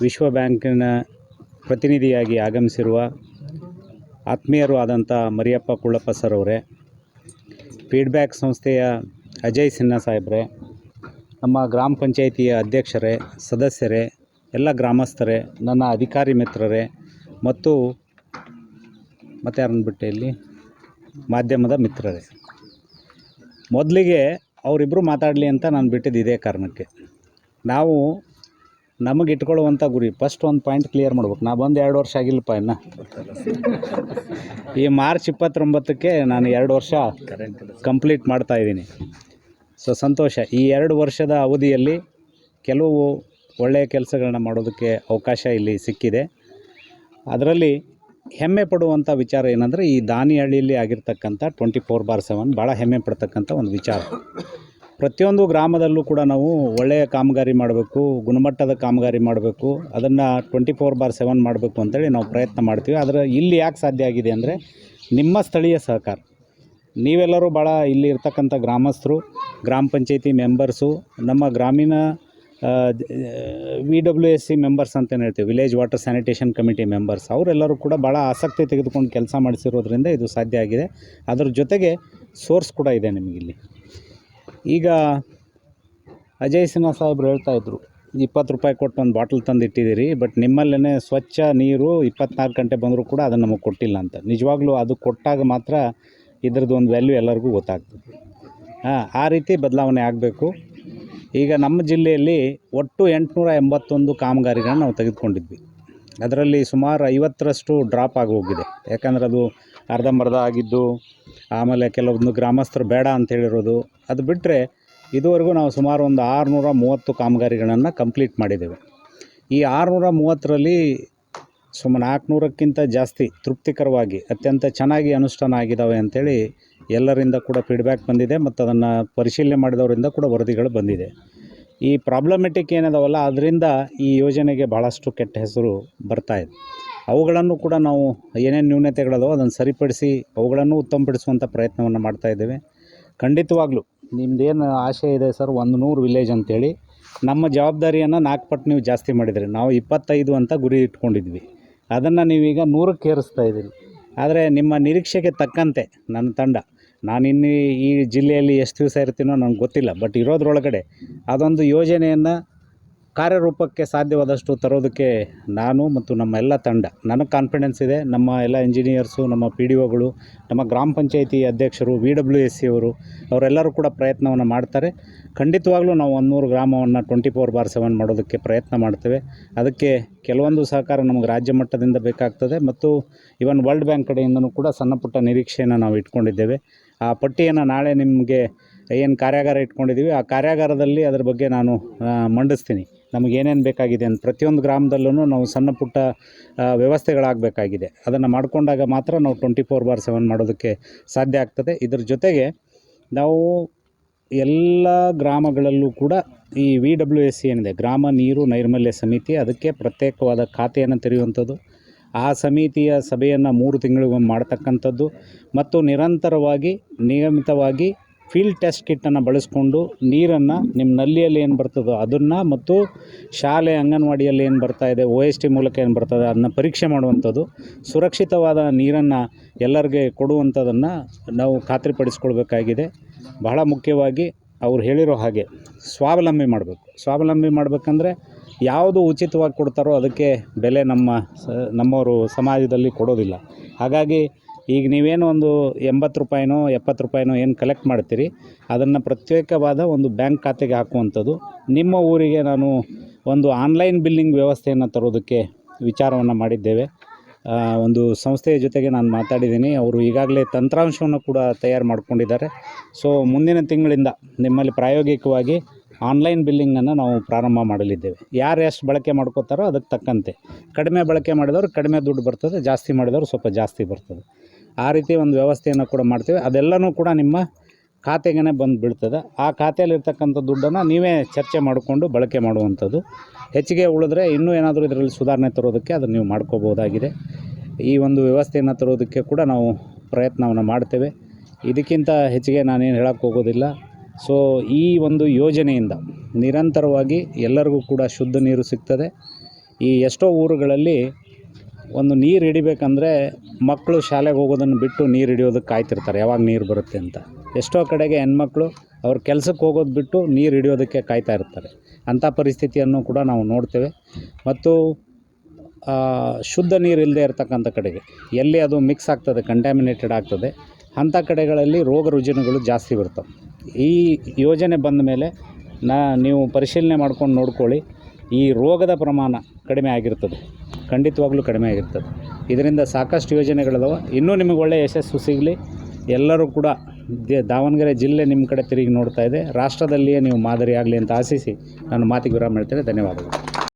ವಿಶ್ವ ಬ್ಯಾಂಕಿನ ಪ್ರತಿನಿಧಿಯಾಗಿ ಆಗಮಿಸಿರುವ ಆತ್ಮೀಯರು ಆದಂಥ ಮರಿಯಪ್ಪ ಕುಳ್ಳಪ್ಪ ಸರ್ ಅವರೇ, ಫೀಡ್ಬ್ಯಾಕ್ ಸಂಸ್ಥೆಯ ಅಜಯ್ ಸಿನ್ಹಾ ಸಾಹೇಬ್ರೆ, ನಮ್ಮ ಗ್ರಾಮ ಪಂಚಾಯಿತಿಯ ಅಧ್ಯಕ್ಷರೇ, ಸದಸ್ಯರೇ, ಎಲ್ಲ ಗ್ರಾಮಸ್ಥರೇ, ನನ್ನ ಅಧಿಕಾರಿ ಮಿತ್ರರೇ ಮತ್ತು ಮತ್ತೆ ಯಾರನ್ನು ಇಲ್ಲಿ? ಮಾಧ್ಯಮದ ಮಿತ್ರರೇ. ಮೊದಲಿಗೆ ಅವರಿಬ್ಬರು ಮಾತಾಡಲಿ ಅಂತ ನಾನು ಬಿಟ್ಟಿದ್ದು ಇದೇ ಕಾರಣಕ್ಕೆ. ನಾವು ನಮಗೆ ಇಟ್ಕೊಳ್ಳುವಂಥ ಗುರಿ. ಫಸ್ಟ್ ಒಂದು ಪಾಯಿಂಟ್ ಕ್ಲಿಯರ್ ಮಾಡ್ಬೇಕು. ನಾ ಬಂದು ಎರಡು ವರ್ಷ ಆಗಿಲ್ಲಪ್ಪ ಇನ್ನು. ಈ ಮಾರ್ಚ್ ಇಪ್ಪತ್ತೊಂಬತ್ತಕ್ಕೆ ನಾನು ಎರಡು ವರ್ಷ ಕಂಪ್ಲೀಟ್ ಮಾಡ್ತಾ ಇದ್ದೀನಿ. ಸೊ ಸಂತೋಷ. ಈ ಎರಡು ವರ್ಷದ ಅವಧಿಯಲ್ಲಿ ಕೆಲವು ಒಳ್ಳೆಯ ಕೆಲಸಗಳನ್ನ ಮಾಡೋದಕ್ಕೆ ಅವಕಾಶ ಇಲ್ಲಿ ಸಿಕ್ಕಿದೆ. ಅದರಲ್ಲಿ ಹೆಮ್ಮೆ ಪಡುವಂಥ ವಿಚಾರ ಏನಂದರೆ ಈ ದಾನಿಹಳ್ಳಿಯಲ್ಲಿ ಆಗಿರ್ತಕ್ಕಂಥ ಟ್ವೆಂಟಿ ಫೋರ್ ಬಾರ್ ಸೆವೆನ್ ಭಾಳ ಹೆಮ್ಮೆ ಪಡ್ತಕ್ಕಂಥ ಒಂದು ವಿಚಾರ. ಪ್ರತಿಯೊಂದು ಗ್ರಾಮದಲ್ಲೂ ಕೂಡ ನಾವು ಒಳ್ಳೆಯ ಕಾಮಗಾರಿ ಮಾಡಬೇಕು, ಗುಣಮಟ್ಟದ ಕಾಮಗಾರಿ ಮಾಡಬೇಕು, ಅದನ್ನು ಟ್ವೆಂಟಿ ಫೋರ್ ಬಾರ್ ಸೆವೆನ್ ಮಾಡಬೇಕು ಅಂತೇಳಿ ನಾವು ಪ್ರಯತ್ನ ಮಾಡ್ತೀವಿ. ಆದರೆ ಇಲ್ಲಿ ಯಾಕೆ ಸಾಧ್ಯ ಆಗಿದೆ ಅಂದರೆ ನಿಮ್ಮ ಸ್ಥಳೀಯ ಸಹಕಾರ. ನೀವೆಲ್ಲರೂ ಭಾಳ ಇಲ್ಲಿ ಇರ್ತಕ್ಕಂಥ ಗ್ರಾಮಸ್ಥರು, ಗ್ರಾಮ ಪಂಚಾಯಿತಿ ಮೆಂಬರ್ಸು ನಮ್ಮ ಗ್ರಾಮೀಣ V W S C members ಅಂತ ಹೇಳ್ತೀವಿ village water sanitation committee members ಅವರೆಲ್ಲರೂ ಕೂಡ ಭಾಳ ಆಸಕ್ತಿ ತೆಗೆದುಕೊಂಡು ಕೆಲಸ ಮಾಡಿಸಿರೋದ್ರಿಂದ ಇದು ಸಾಧ್ಯ ಆಗಿದೆ. ಅದರ ಜೊತೆಗೆ ಸೋರ್ಸ್ ಕೂಡ ಇದೆ ನಿಮಗಿಲ್ಲಿ ಈಗ ಅಜಯ್ ಸಿನ್ಹಾ ಸಾಹೇಬ್ರು ಹೇಳ್ತಾ ಇದ್ರು, ಇಪ್ಪತ್ತು ರೂಪಾಯಿ ಕೊಟ್ಟು ಒಂದು ಬಾಟ್ಲ್ ತಂದು ಇಟ್ಟಿದ್ದೀರಿ ಬಟ್ ನಿಮ್ಮಲ್ಲೇ ಸ್ವಚ್ಛ ನೀರು ಇಪ್ಪತ್ನಾಲ್ಕು ಗಂಟೆ ಬಂದರೂ ಕೂಡ ಅದು ನಮಗೆ ಕೊಟ್ಟಿಲ್ಲ ಅಂತ. ನಿಜವಾಗ್ಲೂ ಅದು ಕೊಟ್ಟಾಗ ಮಾತ್ರ ಇದ್ರದ್ದು ಒಂದು ವ್ಯಾಲ್ಯೂ ಎಲ್ಲರಿಗೂ ಗೊತ್ತಾಗ್ತದೆ. ಹಾಂ, ಆ ರೀತಿ ಬದಲಾವಣೆ ಆಗಬೇಕು. ಈಗ ನಮ್ಮ ಜಿಲ್ಲೆಯಲ್ಲಿ ಒಟ್ಟು ಎಂಟುನೂರ ಎಂಬತ್ತೊಂದು ಕಾಮಗಾರಿಗಳನ್ನ ನಾವು ತೆಗೆದುಕೊಂಡಿದ್ವಿ. ಅದರಲ್ಲಿ ಸುಮಾರು ಐವತ್ತರಷ್ಟು ಡ್ರಾಪ್ ಆಗಿ ಹೋಗಿದೆ. ಯಾಕಂದ್ರೆ ಅದು ಅರ್ಧಂಬರ್ಧ ಆಗಿದ್ದು, ಆಮೇಲೆ ಕೆಲವೊಂದು ಗ್ರಾಮಸ್ಥರು ಬೇಡ ಅಂತ ಹೇಳಿರೋದು. ಅದು ಬಿಟ್ಟರೆ ಇದುವರೆಗೂ ನಾವು ಸುಮಾರು ಒಂದು ಆರುನೂರ ಮೂವತ್ತು ಕಾಮಗಾರಿಗಳನ್ನು ಕಂಪ್ಲೀಟ್ ಮಾಡಿದ್ದೇವೆ. ಈ ಆರುನೂರ ಮೂವತ್ತರಲ್ಲಿ ಸುಮಾರು ನಾಲ್ಕುನೂರಕ್ಕಿಂತ ಜಾಸ್ತಿ ತೃಪ್ತಿಕರವಾಗಿ ಅತ್ಯಂತ ಚೆನ್ನಾಗಿ ಅನುಷ್ಠಾನ ಆಗಿದ್ದಾವೆ ಅಂಥೇಳಿ ಎಲ್ಲರಿಂದ ಕೂಡ ಫೀಡ್ಬ್ಯಾಕ್ ಬಂದಿದೆ ಮತ್ತು ಅದನ್ನು ಪರಿಶೀಲನೆ ಮಾಡಿದವರಿಂದ ಕೂಡ ವರದಿಗಳು ಬಂದಿದೆ. ಈ ಪ್ರಾಬ್ಲಮೆಟಿಕ್ ಏನದಾವಲ್ಲ, ಅದರಿಂದ ಈ ಯೋಜನೆಗೆ ಭಾಳಷ್ಟು ಕೆಟ್ಟ ಹೆಸರು ಬರ್ತಾ ಇದೆ. ಅವುಗಳನ್ನು ಕೂಡ ನಾವು ಏನೇನು ನ್ಯೂನತೆಗಳದವೋ ಅದನ್ನು ಸರಿಪಡಿಸಿ ಅವುಗಳನ್ನು ಉತ್ತಮಪಡಿಸುವಂಥ ಪ್ರಯತ್ನವನ್ನು ಮಾಡ್ತಾ ಇದ್ದೇವೆ. ಖಂಡಿತವಾಗ್ಲೂ ನಿಮ್ಮದೇನು ಆಶೆ ಇದೆ ಸರ್, ಒಂದು ನೂರು ವಿಲೇಜ್ ಅಂತೇಳಿ, ನಮ್ಮ ಜವಾಬ್ದಾರಿಯನ್ನು ನಾಲ್ಕು ಪಟ್ಟು ನೀವು ಜಾಸ್ತಿ ಮಾಡಿದ್ರಿ. ನಾವು ಇಪ್ಪತ್ತೈದು ಅಂತ ಗುರಿ ಇಟ್ಕೊಂಡಿದ್ವಿ. ಅದನ್ನು ನೀವೀಗ ನೂರಕ್ಕೆ ಏರಿಸ್ತಾ ಇದ್ದೀರಿ. ಆದರೆ ನಿಮ್ಮ ನಿರೀಕ್ಷೆಗೆ ತಕ್ಕಂತೆ ನನ್ನ ತಂಡ ನಾನಿನ್ನು ಈ ಜಿಲ್ಲೆಯಲ್ಲಿ ಎಷ್ಟು ದಿವಸ ಇರ್ತೀನೋ ನನಗೆ ಗೊತ್ತಿಲ್ಲ ಬಟ್ ಇರೋದ್ರೊಳಗಡೆ ಅದೊಂದು ಯೋಜನೆಯನ್ನು ಕಾರ್ಯರೂಪಕ್ಕೆ ಸಾಧ್ಯವಾದಷ್ಟು ತರೋದಕ್ಕೆ ನಾನು ಮತ್ತು ನಮ್ಮ ಎಲ್ಲ ತಂಡ, ನನಗೆ ಕಾನ್ಫಿಡೆನ್ಸ್ ಇದೆ. ನಮ್ಮ ಎಲ್ಲ ಇಂಜಿನಿಯರ್ಸು ನಮ್ಮ ಪಿ ಡಿ ಒಗಳು ನಮ್ಮ ಗ್ರಾಮ ಪಂಚಾಯಿತಿ ಅಧ್ಯಕ್ಷರು ವಿ ಡಬ್ಲ್ಯೂ ಎಸ್ ಸಿ ಅವರು, ಅವರೆಲ್ಲರೂ ಕೂಡ ಪ್ರಯತ್ನವನ್ನು ಮಾಡ್ತಾರೆ. ಖಂಡಿತವಾಗ್ಲೂ ನಾವು ಒಂದೂರು ಗ್ರಾಮವನ್ನು ಟ್ವೆಂಟಿ ಫೋರ್ ಬಾರ್ ಸೆವೆನ್ ಮಾಡೋದಕ್ಕೆ ಪ್ರಯತ್ನ ಮಾಡ್ತೇವೆ. ಅದಕ್ಕೆ ಕೆಲವೊಂದು ಸಹಕಾರ ನಮಗೆ ರಾಜ್ಯ ಮಟ್ಟದಿಂದ ಬೇಕಾಗ್ತದೆ ಮತ್ತು ಇವನ್ ವರ್ಲ್ಡ್ ಬ್ಯಾಂಕ್ ಕಡೆಯಿಂದನೂ ಕೂಡ ಸಣ್ಣ ಪುಟ್ಟ ನಿರೀಕ್ಷೆಯನ್ನು ನಾವು ಇಟ್ಕೊಂಡಿದ್ದೇವೆ. ಆ ಪಟ್ಟಿಯನ್ನು ನಾಳೆ ನಿಮಗೆ ಏನು ಕಾರ್ಯಾಗಾರ ಇಟ್ಕೊಂಡಿದ್ದೀವಿ ಆ ಕಾರ್ಯಾಗಾರದಲ್ಲಿ ಅದ್ರ ಬಗ್ಗೆ ನಾನು ಮಂಡಿಸ್ತೀನಿ. ನಮಗೆ ಏನೇನು ಬೇಕಾಗಿದೆ ಅಂತ. ಪ್ರತಿಯೊಂದು ಗ್ರಾಮದಲ್ಲೂ ನಾವು ಸಣ್ಣ ಪುಟ್ಟ ವ್ಯವಸ್ಥೆಗಳಾಗಬೇಕಾಗಿದೆ. ಅದನ್ನು ಮಾಡಿಕೊಂಡಾಗ ಮಾತ್ರ ನಾವು ಟ್ವೆಂಟಿ ಫೋರ್ ಬಾರ್ ಸೆವೆನ್ ಮಾಡೋದಕ್ಕೆ ಸಾಧ್ಯ ಆಗ್ತದೆ. ಇದ್ರ ಜೊತೆಗೆ ನಾವು ಎಲ್ಲ ಗ್ರಾಮಗಳಲ್ಲೂ ಕೂಡ ಈ ವಿ ಡಬ್ಲ್ಯೂ ಎಸ್ ಸಿ ಏನಿದೆ, ಗ್ರಾಮ ನೀರು ನೈರ್ಮಲ್ಯ ಸಮಿತಿ, ಅದಕ್ಕೆ ಪ್ರತ್ಯೇಕವಾದ ಖಾತೆಯನ್ನು ತೆರೆಯುವಂಥದ್ದು ಆ ಸಮಿತಿಯ ಸಭೆಯನ್ನು ಮೂರು ತಿಂಗಳಿಗೊಮ್ಮೆ ಮಾಡ್ತಕ್ಕಂಥದ್ದು ಮತ್ತು ನಿರಂತರವಾಗಿ, ನಿಯಮಿತವಾಗಿ ಫೀಲ್ಡ್ ಟೆಸ್ಟ್ ಕಿಟ್ಟನ್ನು ಬಳಸ್ಕೊಂಡು ನೀರನ್ನು ನಿಮ್ಮ ನಲ್ಲಿಯಲ್ಲಿ ಏನು ಬರ್ತದೋ ಅದನ್ನು ಮತ್ತು ಶಾಲೆ ಅಂಗನವಾಡಿಯಲ್ಲಿ ಏನು ಬರ್ತಾ ಇದೆ ಒ ಎಸ್ ಟಿ ಮೂಲಕ ಏನು ಬರ್ತದೆ ಅದನ್ನ ಪರೀಕ್ಷೆ ಮಾಡುವಂಥದ್ದು, ಸುರಕ್ಷಿತವಾದ ನೀರನ್ನು ಎಲ್ಲರಿಗೆ ಕೊಡುವಂಥದ್ದನ್ನು ನಾವು ಖಾತ್ರಿಪಡಿಸ್ಕೊಳ್ಬೇಕಾಗಿದೆ. ಬಹಳ ಮುಖ್ಯವಾಗಿ ಅವ್ರು ಹೇಳಿರೋ ಹಾಗೆ ಸ್ವಾವಲಂಬಿ ಮಾಡಬೇಕು. ಸ್ವಾವಲಂಬಿ ಮಾಡಬೇಕಂದ್ರೆ ಯಾವುದು ಉಚಿತವಾಗಿ ಕೊಡ್ತಾರೋ ಅದಕ್ಕೆ ಬೆಲೆ ನಮ್ಮ ನಮ್ಮವರು ಸಮಾಜದಲ್ಲಿ ಕೊಡೋದಿಲ್ಲ. ಹಾಗಾಗಿ ಈಗ ನೀವೇನು ಒಂದು ಎಂಬತ್ತು ರೂಪಾಯಿನೋ, ಎಪ್ಪತ್ತು ರೂಪಾಯಿನೋ ಏನು ಕಲೆಕ್ಟ್ ಮಾಡ್ತೀರಿ, ಅದನ್ನು ಪ್ರತ್ಯೇಕವಾದ ಒಂದು ಬ್ಯಾಂಕ್ ಖಾತೆಗೆ ಹಾಕುವಂಥದ್ದು, ನಿಮ್ಮ ಊರಿಗೆ ನಾನು ಒಂದು ಆನ್ಲೈನ್ ಬಿಲ್ಲಿಂಗ್ ವ್ಯವಸ್ಥೆಯನ್ನು ತರೋದಕ್ಕೆ ವಿಚಾರವನ್ನು ಮಾಡಿದ್ದೇವೆ. ಒಂದು ಸಂಸ್ಥೆಯ ಜೊತೆಗೆ ನಾನು ಮಾತಾಡಿದ್ದೀನಿ. ಅವರು ಈಗಾಗಲೇ ತಂತ್ರಾಂಶವನ್ನು ಕೂಡ ತಯಾರು ಮಾಡ್ಕೊಂಡಿದ್ದಾರೆ. ಸೊ, ಮುಂದಿನ ತಿಂಗಳಿಂದ ನಿಮ್ಮಲ್ಲಿ ಪ್ರಾಯೋಗಿಕವಾಗಿ ಆನ್ಲೈನ್ ಬಿಲ್ಲಿಂಗನ್ನು ನಾವು ಪ್ರಾರಂಭ ಮಾಡಲಿದ್ದೇವೆ. ಯಾರು ಎಷ್ಟು ಬಳಕೆ ಮಾಡ್ಕೋತಾರೋ ಅದಕ್ಕೆ ತಕ್ಕಂತೆ. ಕಡಿಮೆ ಬಳಕೆ ಮಾಡಿದವರು ಕಡಿಮೆ ದುಡ್ಡು ಬರ್ತದೆ, ಜಾಸ್ತಿ ಮಾಡಿದವರು ಸ್ವಲ್ಪ ಜಾಸ್ತಿ ಬರ್ತದೆ. ಆ ರೀತಿ ಒಂದು ವ್ಯವಸ್ಥೆಯನ್ನು ಕೂಡ ಮಾಡ್ತೇವೆ. ಅದೆಲ್ಲನೂ ಕೂಡ ನಿಮ್ಮ ಖಾತೆಗೇ ಬಂದು ಬೀಳ್ತದೆ. ಆ ಖಾತೆಯಲ್ಲಿರ್ತಕ್ಕಂಥ ದುಡ್ಡನ್ನು ನೀವೇ ಚರ್ಚೆ ಮಾಡಿಕೊಂಡು ಬಳಕೆ ಮಾಡುವಂಥದ್ದು. ಹೆಚ್ಚಿಗೆ ಉಳಿದ್ರೆ ಇನ್ನೂ ಏನಾದರೂ ಇದರಲ್ಲಿ ಸುಧಾರಣೆ ತರೋದಕ್ಕೆ ಅದನ್ನು ನೀವು ಮಾಡ್ಕೋಬೋದಾಗಿದೆ. ಈ ಒಂದು ವ್ಯವಸ್ಥೆಯನ್ನು ತರೋದಕ್ಕೆ ಕೂಡ ನಾವು ಪ್ರಯತ್ನವನ್ನು ಮಾಡ್ತೇವೆ. ಇದಕ್ಕಿಂತ ಹೆಚ್ಚಿಗೆ ನಾನೇನು ಹೇಳಕ್ಕೆ ಹೋಗೋದಿಲ್ಲ ಸೊ ಈ ಒಂದು ಯೋಜನೆಯಿಂದ ನಿರಂತರವಾಗಿ ಎಲ್ಲರಿಗೂ ಕೂಡ ಶುದ್ಧ ನೀರು ಸಿಗ್ತದೆ. ಈ ಎಷ್ಟೋ ಊರುಗಳಲ್ಲಿ ಒಂದು ನೀರು ಹಿಡಿಬೇಕಂದ್ರೆ ಮಕ್ಕಳು ಶಾಲೆಗೆ ಹೋಗೋದನ್ನು ಬಿಟ್ಟು ನೀರು ಹಿಡಿಯೋದಕ್ಕೆ ಕಾಯ್ತಿರ್ತಾರೆ. ಯಾವಾಗ ನೀರು ಬರುತ್ತೆ ಅಂತ. ಎಷ್ಟೋ ಕಡೆಗೆ ಹೆಣ್ಮಕ್ಳು ಅವ್ರ ಕೆಲಸಕ್ಕೆ ಹೋಗೋದು ಬಿಟ್ಟು ನೀರು ಹಿಡಿಯೋದಕ್ಕೆ ಕಾಯ್ತಾ ಇರ್ತಾರೆ. ಅಂಥ ಪರಿಸ್ಥಿತಿಯನ್ನು ಕೂಡ ನಾವು ನೋಡ್ತೇವೆ. ಮತ್ತು ಶುದ್ಧ ನೀರು ಇಲ್ಲದೆ ಇರತಕ್ಕಂಥ ಕಡೆಗೆ, ಎಲ್ಲಿ ಅದು ಮಿಕ್ಸ್ ಆಗ್ತದೆ ಕಂಟ್ಯಾಮಿನೇಟೆಡ್ ಆಗ್ತದೆ ಅಂಥ ಕಡೆಗಳಲ್ಲಿ ರೋಗ ರುಜಿನಗಳು ಜಾಸ್ತಿ ಬರ್ತವೆ. ಈ ಯೋಜನೆ ಬಂದ ಮೇಲೆ ನಾ ನೀವು ಪರಿಶೀಲನೆ ಮಾಡ್ಕೊಂಡು ನೋಡ್ಕೊಳ್ಳಿ, ಈ ರೋಗದ ಪ್ರಮಾಣ ಕಡಿಮೆ ಆಗಿರ್ತದೆ, ಖಂಡಿತವಾಗ್ಲೂ ಕಡಿಮೆ ಆಗಿರ್ತದೆ. ಇದರಿಂದ ಸಾಕಷ್ಟು ಯೋಜನೆಗಳಿದಾವೆ. ಇನ್ನೂ ನಿಮಗೆ ಒಳ್ಳೆಯ ಯಶಸ್ಸು ಸಿಗಲಿ. ಎಲ್ಲರೂ ಕೂಡ ದಾವಣಗೆರೆ ಜಿಲ್ಲೆ ನಿಮ್ಮ ಕಡೆ ತಿರುಗಿ ನೋಡ್ತಾ ಇದೆ. ರಾಷ್ಟ್ರದಲ್ಲಿಯೇ ನೀವು ಮಾದರಿಯಾಗಲಿ ಅಂತ ಆಶಿಸಿ ನಾನು ಮಾತಿಗೆ ವಿರಾಮ ಹೇಳ್ತೇನೆ. ಧನ್ಯವಾದಗಳು.